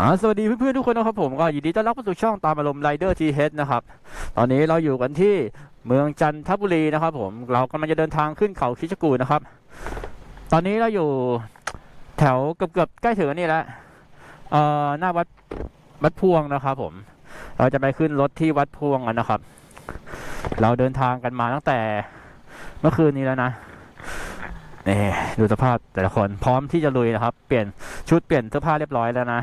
อ่าสวัสดีเพื่อนๆทุกคนนะครับผมก็ยินดีต้อนรับเข้าสู่ช่องตามอารมณ์ไรเดอร์ทีเฮดนะครับ ตอนนี้เราอยู่กันที่เมืองจันทบุรีนะครับ ผมเรากำลังจะเดินทางขึ้นเขาคิชกูลนะครับ ตอนนี้เราอยู่แถวเกือบๆใกล้ถึงนี่แล้วเอ่อหน้าวัดวัดพวงนะครับ ผม เราจะไปขึ้นรถที่วัดพวงกันนะครับ เราเดินทางกันมาตั้งแต่เมื่อคืนนี้แล้วนะ นี่ดูสภาพแต่ละคนพร้อมที่จะลุยนะครับ เปลี่ยนชุดเปลี่ยนเสื้อผ้าเรียบร้อยแล้วนะ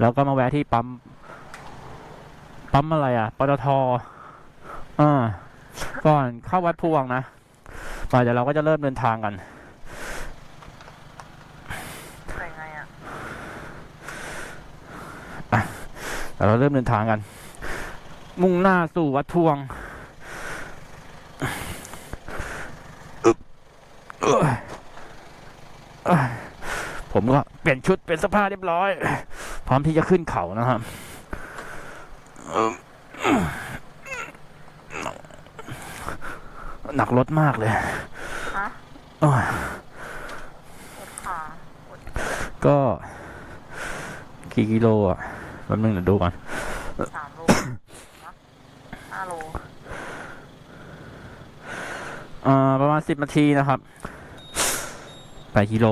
แล้วก็มาแวะที่ปั๊มปั๊มอะไรอะปตทอ่าก่อนเข้าวัดพวงนะไปเดี๋ยวเราก็จะเริ่มเดินทางกันใส่ไงอะเดี๋ยวเราเริ่มเดินทางกัน มุ่งหน้าสู่วัดพวงอึ๊บเอ้ยเอ้ย ผมก็เปลี่ยนชุดเป็นเสภาเรียบร้อย พร้อมที่จะขึ้นเขานะครับอึ๊บหนักรถมากเลยฮะโอ้ยปวดขาปวดก็กี่กิโลอะแป๊บนึงเดี๋ยวดูก่อนสามโลฮะห้าโลอ่าประมาณสิบนาทีนะครับแปดกิโล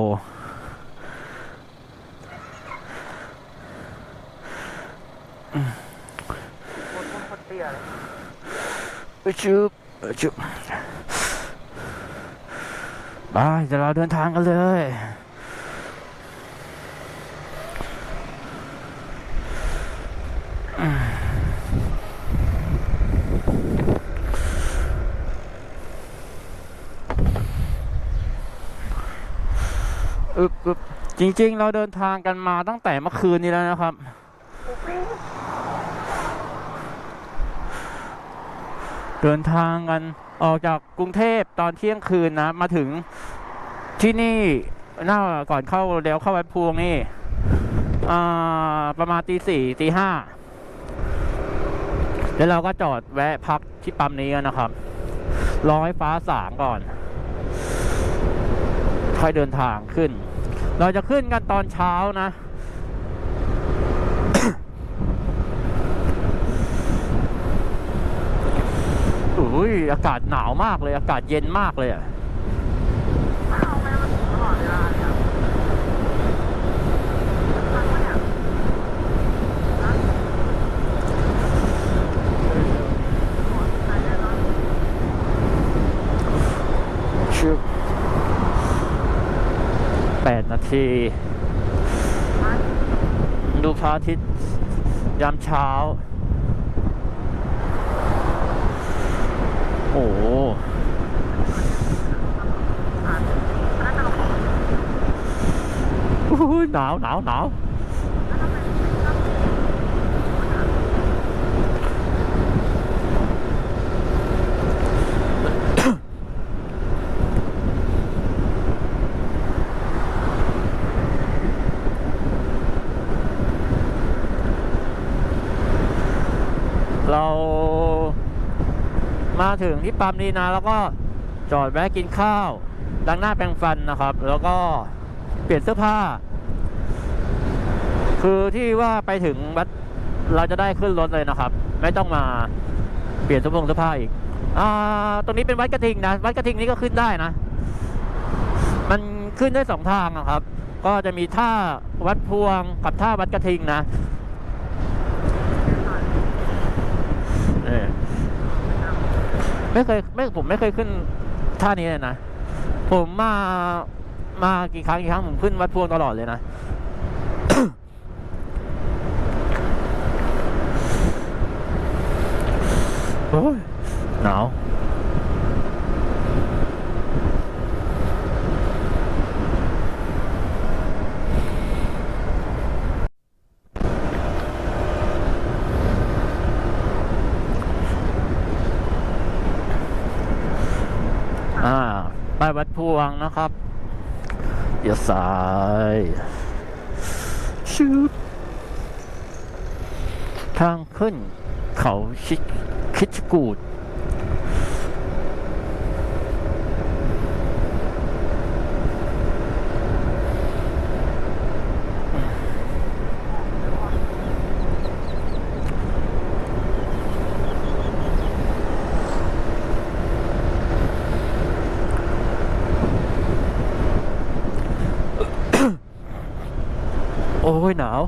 คตรโคตรเตี้ยเลยชึบชุบไปเดี๋ยวเราเดินทางกันเลยอึบอึบจริงๆ เราเดินทางกันมาตั้งแต่เมื่อคืนนี้แล้วนะครับ เดินทางกันออกจากกรุงเทพตอนเที่ยงคืนนะ มาถึงที่นี่หน้าก่อนเข้าเลี้ยวเข้าวัดพวงนี่ประมาณตีสี่ตีห้าแล้วเราก็จอดแวะพักที่ปั๊มนี้กันนะครับรอให้ฟ้าสางก่อน ค่อยเดินทางขึ้น เราจะขึ้นกันตอนเช้านะ อุ้ยอากาศหนาวมากเลย อากาศเย็นมากเลยอะอ้าวแม่มันตลอดเวลาเลยอะทำไมอะฮะโอ้ยตายแล้วเนอะชื่อแปดนาทีฮะดูพระอาทิตย์ยามเช้า โอ้โหอ่านน่าจะลงแล้วอุ้ยหนาวหนาวหนาว ทำไมไม่ชอบอะ เรามา ถึงที่ปั๊มนี้นะ แล้วก็จอดแวะกินข้าวล้างหน้าแปรงฟันนะครับ แล้วก็เปลี่ยนเสื้อผ้า คือที่ว่าไปถึงวัดเราจะได้ขึ้นรถเลยนะครับ ไม่ต้องมาเปลี่ยนเสื้อผงเสื้อผ้าอีกอ่าตรงนี้เป็นวัดกระทิงนะ วัดกระทิงนี้ก็ขึ้นได้นะ มันขึ้นได้สองทางนะครับ ก็จะมีท่าวัดพวงกับท่าวัดกระทิงนะเออ ไม่เคยไม่ผมไม่เคยขึ้นท่านี้เลยนะ ผมมามากี่ครั้งกี่ครั้งผมขึ้นวัดพวงตลอดเลยนะ โอ้ยหนาว อ่า ไปวัดพวงนะครับเดี๋ยวซ้ายชืบทางขึ้นเขาชิคิชกูด โอ้ยหนาว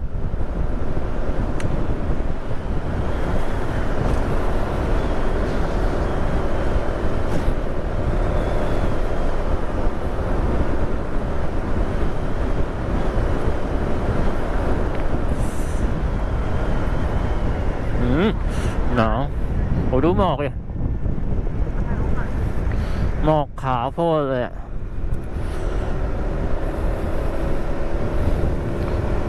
อืมหนาวโอ้ดูหมอกเลยหมอกขาวโพดเลยอะ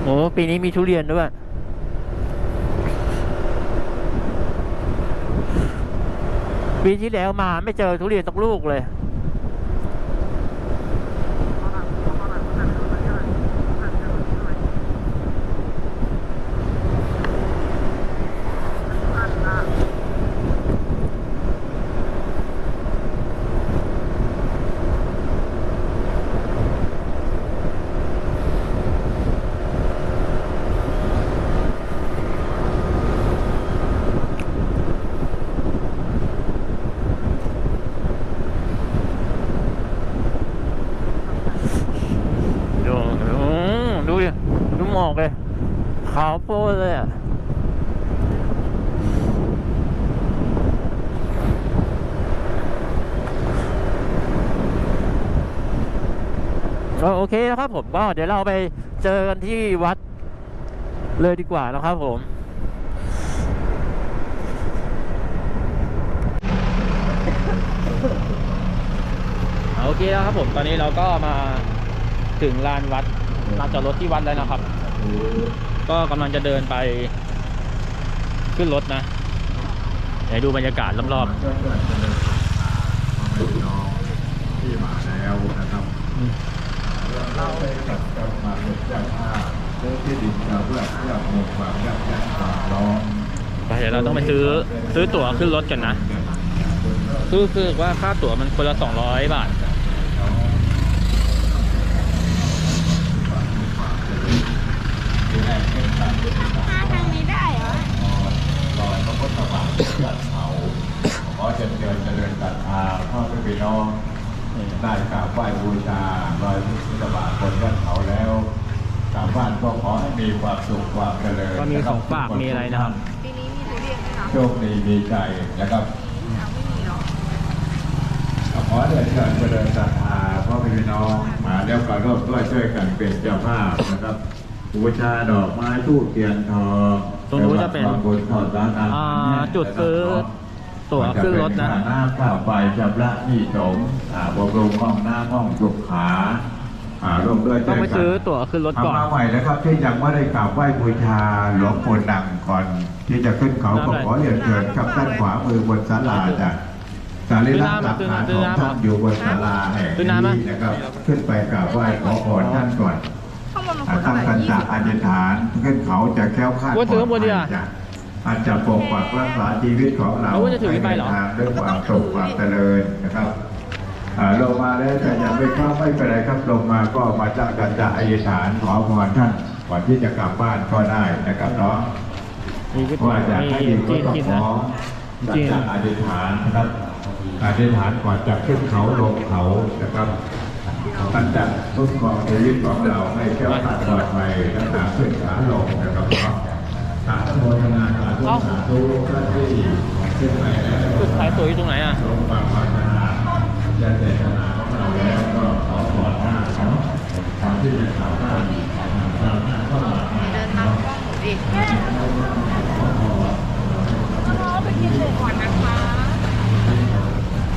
อ้ปีนี้มีทุเรียนด้วยปีที่แล้วมาไม่เจอทุเรียนตกลูกเลย ดูดูดูดิดูหมอกเลยขาวโพดเลยอะ ก็โอเคนะครับผมก็เดี๋ยวเราไปเจอกันที่วัดเลยดีกว่านะครับผมโอเคแล้วครับผมตอนนี้เราก็มาถึงลานวัดลานจอดรถที่วัดแล้วนะครับ ก็กำลังจะเดินไปขึ้นรถนะไหนดูบรรยากาศรอบเพื่อนๆจะเดินทางมาเป็นน้องที่มาแล้วนะครับๆ เราได้จัดกันมาเป็นเจ้าภาพเพื่อที่ดินจะเพื่อเพื่อหมู่ความยับยั้งความร้อนไปเดี๋ยวเราต้องไปซื้อซื้อตั๋วขึ้นรถกันนะ คือคือว่าค่าตั๋วมันคนละสองร้อยบาท มาทางนี้ได้เหรอ รอยพระพุทธบาทยันเขาขอเชิญเชิญเจริญศรัทธาพ่อแม่พี่น้องได้กราบไหว้บูชารอยพระพุทธบาทบนยันเขาแล้วกราบไหว้ก็ขอให้มีความสุขความเจริญ ก็มีของฝากมีอะไรนะครับ ปีนี้มีทุเรียนไหมคะ โชคดีมีใจนะครับอ้าวไม่มีเหรอขอเดินเชิญเจริญศรัทธาพ่อแม่พี่น้องมาแล้วก็ร่วมด้วยช่วยกันเป็นเจ้าภาพนะครับบูชาดอกไม้ทูบเทียนทองตรงนู้นจะเป็นทำบุญทอดสารอาหารอ่าจุดซื้อตั๋วขึ้นรถนะมัจเป็ค่าน้ำค่าไฟชำระหนี้สงฆ์อ่าบำรุงห้องน้ำห้องสุขา อ่าร่วมด้วยช่ต้อวงยไปกันซื้อตั๋วขึ้นรถก่อน ทำมาใหม่นะครับที่ยังไม่ได้กราบไหว้บูชาหลวงปู่ดังก่อนที่จะขึ้นเขาก็ขอเรียนเชิญครับด้านขวามือบนศาลาจ้ะศาลิลักษณ์หลักฐานของท่านอยู่บนศาลาแห่งซื้อน้ำไหมนี้นะครับ ขึ้นไปกราบไหว้ขอพรท่านก่อน ข้างบนมันคอ่านตั้เท่างไหร่กันยี่จากสิบอธิษฐานขึ้นเขาจะแคล้วคลาดว่าซื้อข้างบนดีกว่าจะอาจจะปกปักรักษาชีวิตของเราเอาว่าจะถือไปเหรอดินทางด้วยความสุขความเจริญนะครับอ่า ลงมาแล้วแต่ยังไม่เข้าไม่เป็นไรครับลงมาก็มาจากกันจากอธิษฐานขอพรท่านก่อนที่จะกลับบ้านก็ได้นะครับเนาะมีก๋วยเตี๋ว่ายวจะมีให้ดีก็จีนต้องกินขนะอจีนจากอธิษฐานนะครับอธิษฐานก่อนจะขึ้นเขาลงเขานะครับตั้งแต่ทุกของชีวิตของเราให้แก้วขาดปลอดภัยตั้งแต่ขึ้นขาลงนะครับเนาะสาธุโมทนาสาธุสาธุท่านที่ขึ้นไปแล้วจุดขายตั๋วอยู่ตรงไหนอะ ลงความปรารถนาจะเจตนาของเราแล้วก็ขอพรหน้าเขาทำที่จะทำหน้าทำหน้าเข้ามาเดินตามกล้องหนูดิน้องไปกินเลยก่อนนะคะ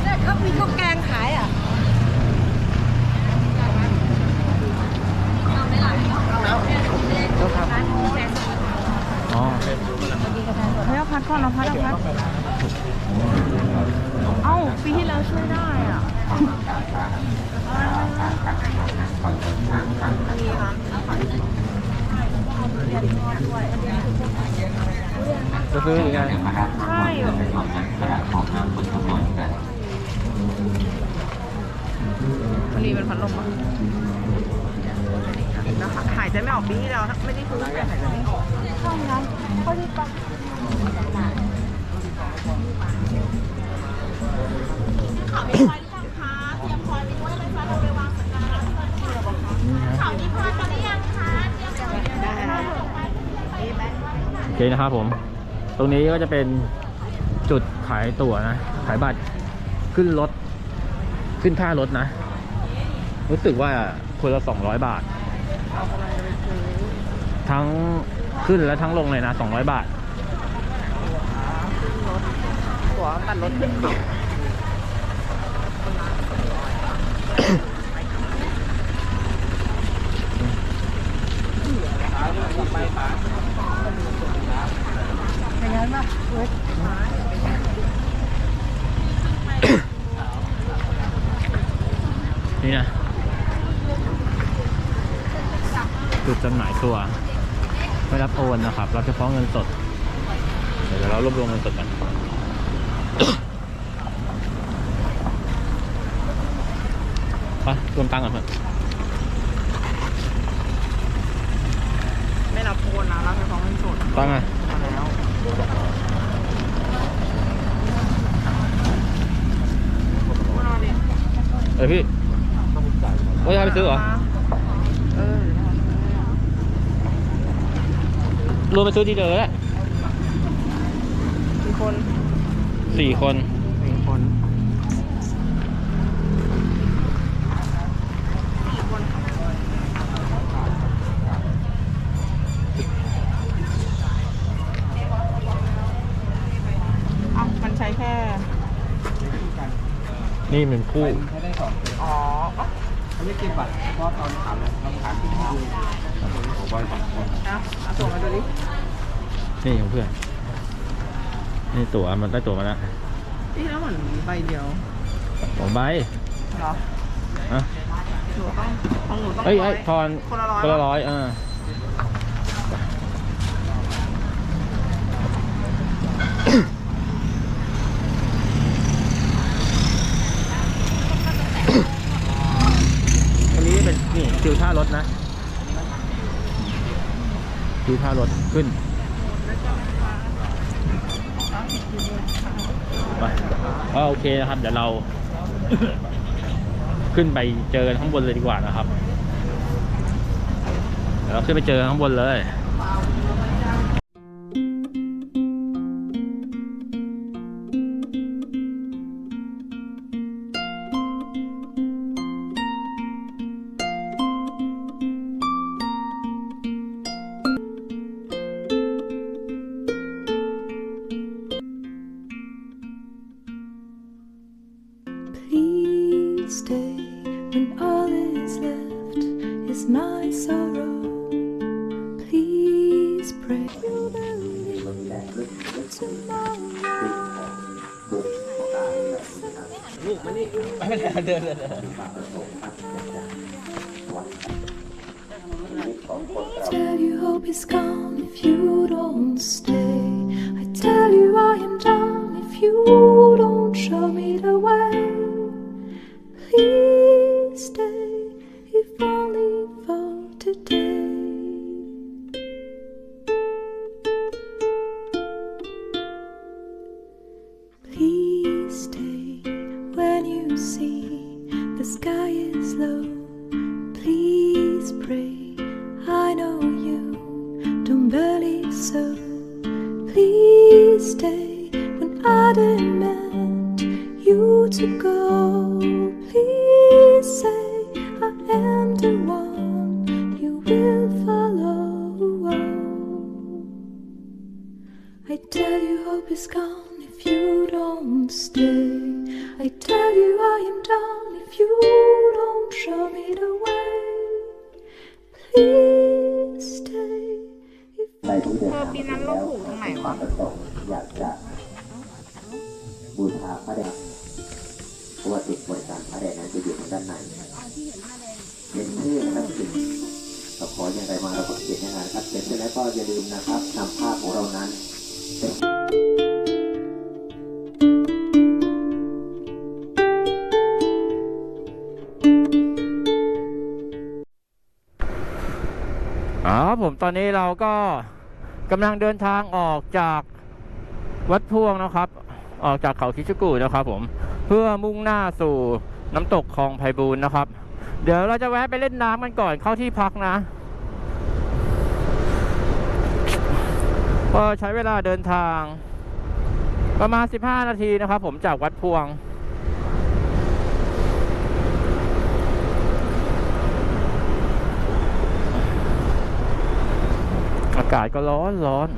เนี่ยเขามีข้าวแกงขายอะเอาไม่หลังเอาแล้วร้านกาแฟสดอ๋อให้เอาพัดก่อนเอาพัดเอาพัด เอ้าปีที่แล้วช่วยได้อะมีค่ะจะซื้อหรือไงใช่มันมีเป็นพัดลมอะนะคะหายใจไม่ออกปีที่แล้วไม่ได้ซื้อแต่หายใจไม่ออกห้องนั้นเขาที่ปัง ข่าวมีพลอยหรือยังคะเตรียมพลอยไปด้วยเลยคะเราไปวางสักการะข่าวมีพลอยตอนนี้ยังคะเตรียมพลอยไปด้วยนะครับผม ตรงนี้ก็จะเป็นจุดขายตั๋วนะ ขายบัตรขึ้นรถ ขึ้นท่ารถนะ รู้สึกว่าคนละสองร้อยบาท ทั้งขึ้นและทั้งลงเลยนะสองร้อยบาทัวตัดรถขึ้นเขาอย่างนั้นป่ะเว้ยนี่นะจุดจำหน่ายตัว ไม่รับโอนนะครับ รับเฉพาะเงินสด เดี๋ยวเรารวบรวมเงินสดกัน ไปรวมตังค์ก่อนเถอะไม่รับโอนนะรับเฉพาะเงินสดตังค์อะมาแล้วโอนเอาดิเอ้ยพี่ว่าจะไปซื้อเหรอเออ รวมไปซื้อทีเดียวเลยแหละ มีคน สี่คนมีคนเอ้ามันใช้แค่ นี่เป็นคู่อ๋อเขาไม่เก็บบัตรเฉพาะตอนถามคำถามที่ดูของบอยสองคนเอาเอาส่งมาดูดิ นี่ของเพื่อน นี่ตั๋วมันได้ตั๋วมาแล้วนี่แล้วเหมือนใบเดียวสองใบเหรออะหนูต้องของหนูต้องเอ้ยร้เอ้อยยทอนคนละร้อยคนละร้อยอ่าอันนี้เป็นนี่คิวท่ารถนะคิวท่ารถขึ้น ไปก็โอเคนะครับ เดี๋ยวเรา ขึ้นไปเจอกันข้างบนเลยดีกว่านะครับ เดี๋ยวเราขึ้นไปเจอกันข้างบนเลย I tell you hope is gone if you don't stay. I tell you I is gone if you don't stay. I tell you I am done if you don't show me the way. Please อ๋อผมตอนนี้เราก็กำลังเดินทางออกจากวัดพวงนะครับ ออกจากเขาคิชกูนะครับผม เพื่อมุ่งหน้าสู่น้ำตกคลองไพบูลย์นะครับ เดี๋ยวเราจะแวะไปเล่นน้ำกันก่อนเข้าที่พักนะก็ใช้เวลาเดินทางประมาณ 15 นาทีนะครับผมจากวัดพวงากาศก็ร้อนร้อน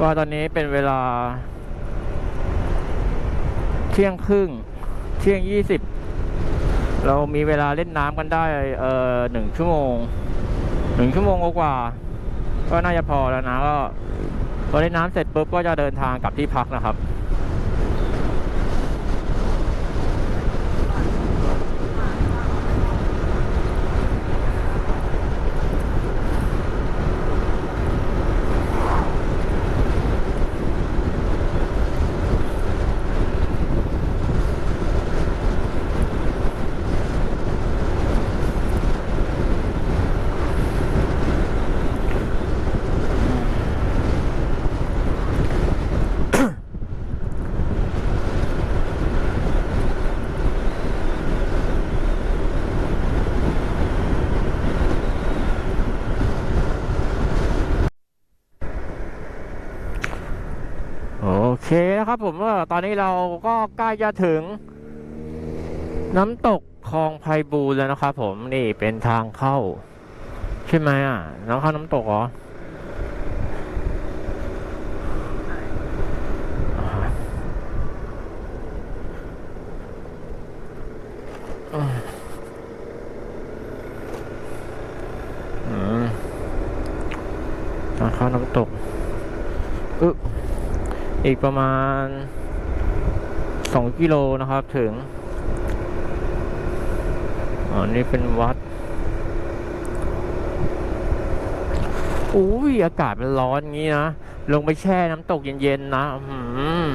ก็ตอนนี้เป็นเวลา เที่ยงครึ่ง เที่ยงยี่สิบเรามีเวลาเล่นน้ำกันได้เอ่อหนึ่งชั่วโมงหนึ่งชั่วโมงกว่า ก็น่าจะพอแล้วนะ ก็พอเล่นน้ำเสร็จปุ๊บก็จะเดินทางกลับที่พักนะครับ โอเค นะครับผมว่าตอนนี้เราก็ใกล้จะถึง น้ำตกคลองไพบูลแล้วนะครับผมนี่เป็นทางเข้า ใช่ไหมอะน้ำเข้าน้ำตกเหรอาอืมทางเข้าน้ำตกอึ๊บ อีกประมาณ 2 กิโลนะครับถึงอ๋อนี่เป็นวัดอุ้ยอากาศมันร้อนงี้นะ ลงไปแช่น้ำตกเย็นๆนะ อืม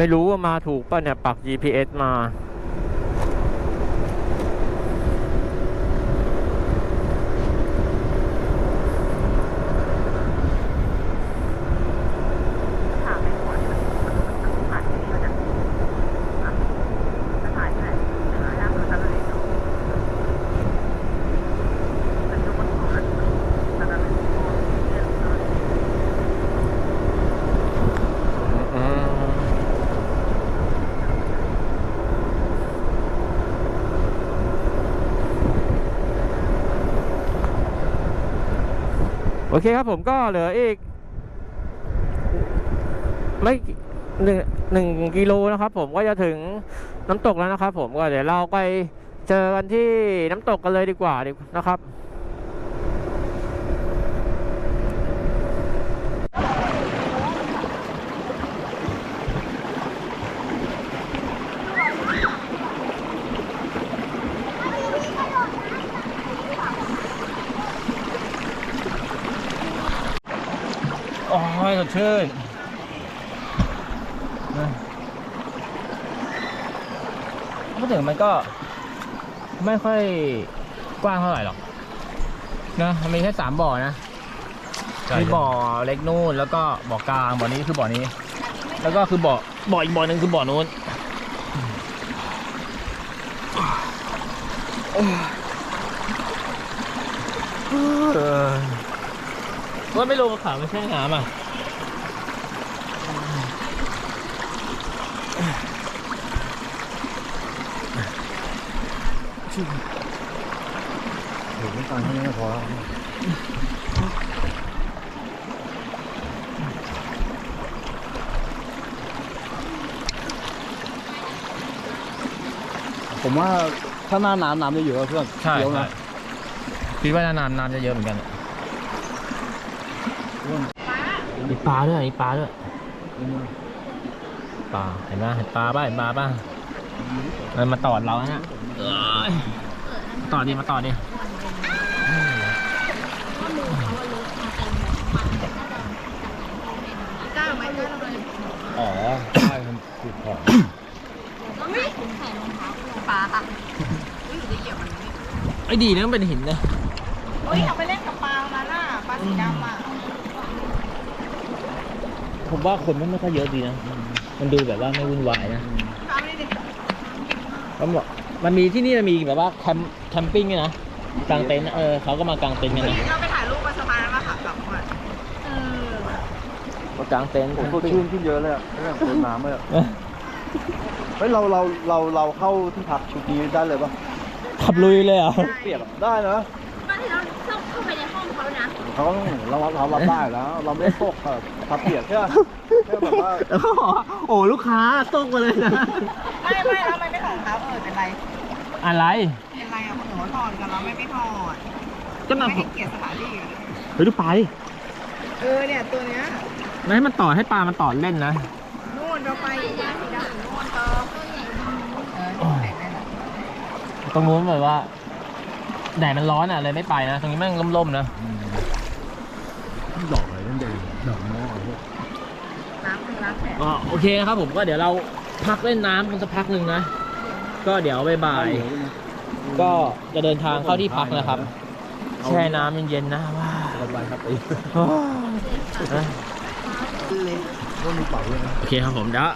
ไม่รู้ว่ามาถูกป่ะเนี่ย ปัก GPS มา คครับผมก็เหลืออีก ไม่หนึ่งหนึ่งกิโลนะครับ ผมก็จะถึงน้ำตกแล้วนะครับ ผมก็เดี๋ยวเราไปเจอกันที่น้ำตกกันเลยดีกว่านะครับ สดชื่นนะพูดถึงมันก็ไม่ค่อยกว้างเท่าไหร่หรอกนะมันมีแค่สามบ่อนะมีบ่อเล็กนู่นแล้วก็บ่อกลางบ่อนี้คือบ่อนี้ แล้วก็คือบ่อบ่ออีกบ่อหนึ่งคือบ่อนู้นว่าไม่ลงขาไม่ใช่น้ำอะ ผมว่าถ้าหน้าน้ำน้ำจะเยอะเพื่อนใช่เดี๋ยวใช่นะคิดว่าน้ำน้ำจะเยอะเหมือนกันมีปลาด้วยมีปลาด้วยปลาเห็นไหมเห็นปลาป่ะเห็นปลาป่ะมันมาตอดเรานะ เอ้ยมาตอดดิมาตอดดิอ๋อใช่ครับขุดของปลาค่ะอุ้ยหนูจะเหยียบมันไหมไอ้ดีนะมันเป็นหินนะโอ้ยอยากไปเล่นกับปลาแล้วน่ะปลาสีดำอะผมว่าคนมันไม่ค่อยเยอะดีนะ มันดูแบบว่าไม่วุ่นวายนะ ปลาไม่ได้มันบอก มันมีที่นี่มันมีแบบว่าแคมป์แคมปิ้งด้วยนะกางเต็นท์นะเออเขาก็มากางเต็นท์กันนะเราไปถ่ายรูปบนสะพานแล้วมาขับกลับก่อนเออมากางเต็นท์ผมแคสมดปิ้งชื่นขึ้นเยอะเลยอะตั้งแต่โดนน้ำเลยอะเฮ้ยเราเราเราเราเข้าที่พักชุดนี้ได้เลยปะขับลุยเลยเหรอเปียกอะได้นะตอนที่เราเข้าไปในห้องเขานะเขาต้องเราเราเรารับได้แล้ว เราไม่ได้ตกแบบพับเปียกใช่ไหมแค่แบบว่า แล้วก็บอกว่าโอ้ลูกค้าตกมาเลยนะ ไม่ไม่แล้วมันไม่ ของเขาเออเป็นไร อะไร เป็นไรอะคนหนูถอดกันแล้วไม่ไม่ถอดก็น่าไม่ให้เกียรติสถานที่อะเฮ้ยดูไปเออเนี่ยตัวเนี้ยไม่ให้มันต่อให้ปลามันต่อเล่นนะ นู่นเราไปอยู่ปลาสีดำนู่นต่อเออนี่แหละนั่นแหละตรงนู้นแบบว่าแดดมันร้อนอะเลยไม่ไปนะ ตรงนี้แม่งร่มๆนะ ดอกอะไรนั่นเองดอกมอน้ำคือน้ำแข็งก็โอเคนะครับผมก็เดี๋ยวเราพักเล่นน้ำกันสักพักหนึ่งนะ ก็เดี๋ยวบ่ายๆก็จะเดินทางเข้าที่พักนะครับ แช่น้ำเย็นๆนะว้าวระบายครับไปนป่าเลยโอเคครับผมเดี๋ยว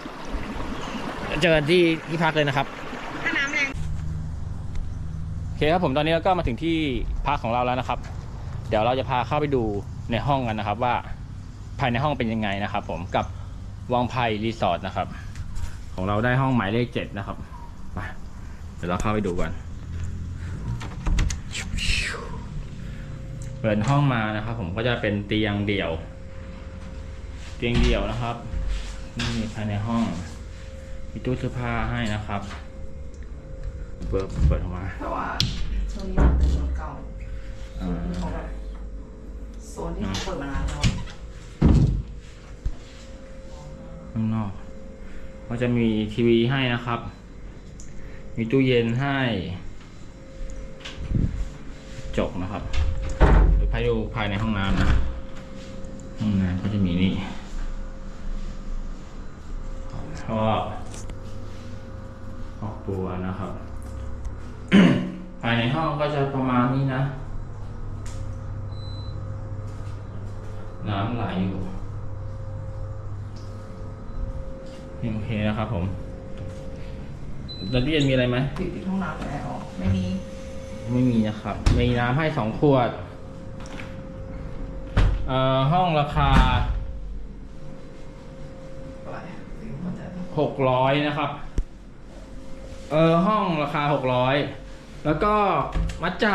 เจอกันที่ที่พักเลยนะครับโอเคครับผมตอนนี้เราก็มาถึงที่พักของเราแล้วนะครับ เดี๋ยวเราจะพาเข้าไปดูในห้องกันนะครับ ว่าภายในห้องเป็นยังไงนะครับ ผมกับวังไพรีสอร์ทนะครับ ของเราได้ห้องหมายเลขเจ็ดนะครับ ดี๋ยวเราเข้าไปดูกันเปิดห้องมานะครับ ผมก็จะเป็นเตียงเดี่ยว เตียงเดี่ยวนะครับ นี่ภายในห้องมีตู้เสื้อผ้าให้นะครับเปิดเปิดออกมาแต่ว่าโซนนี้เป็นโซนเก่าอ่าของแบบโซนที่เขาเปิดมานานแล้วข้างนอก ก็จะมีทีวีให้นะครับ มีตู้เย็นให้จกนะครับเดี๋ยวไปดูภายในห้องน้ำนะ ห้องน้ำก็จะมีนี่ก็ออกบัวนะครับ ภายในห้องก็จะประมาณนี้นะ น้ำไหลอยู่ โอเคนะครับผม แล้วตู้เย็นมีอะไรไหมปิดปิดห้องน้ำแล้วไม่มีไม่มีนะครับ มีน้ำให้สองขวด เอ่อ ห้องราคาหกร้อยนะครับ เออ ห้องราคาหกร้อยแล้วก็มัดจ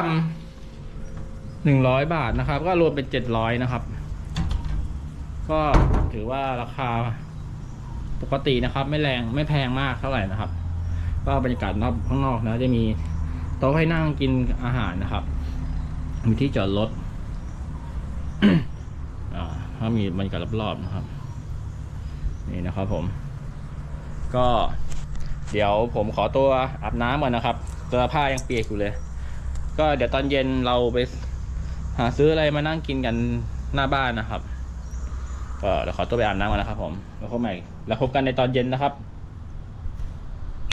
ำหนึ่งร้อยบาทนะครับ ก็รวมเป็นเจ็ดร้อยนะครับ ก็ถือว่าราคาปกตินะครับ ไม่แรงไม่แพงมากเท่าไหร่นะครับ ก็บรรยากาศนอกข้างนอกนะจะมีโต๊ะให้นั่งกินอาหารนะครับ มีที่จอดรถอ่าถ้ามีบรรยากาศรอบๆนะครับ นี่นะครับผม ก็ เดี๋ยวผมขอตัวอาบน้ำก่อนนะครับตัวผ้ายังเปียกอยู่เลย ก็เดี๋ยวตอนเย็นเราไปหาซื้ออะไรมานั่งกินกันหน้าบ้านนะครับ ก็เดี๋ยวขอตัวไปอาบน้ำก่อนนะครับผม แล้วพบใหม่ แล้วพบกันในตอนเย็นนะครับ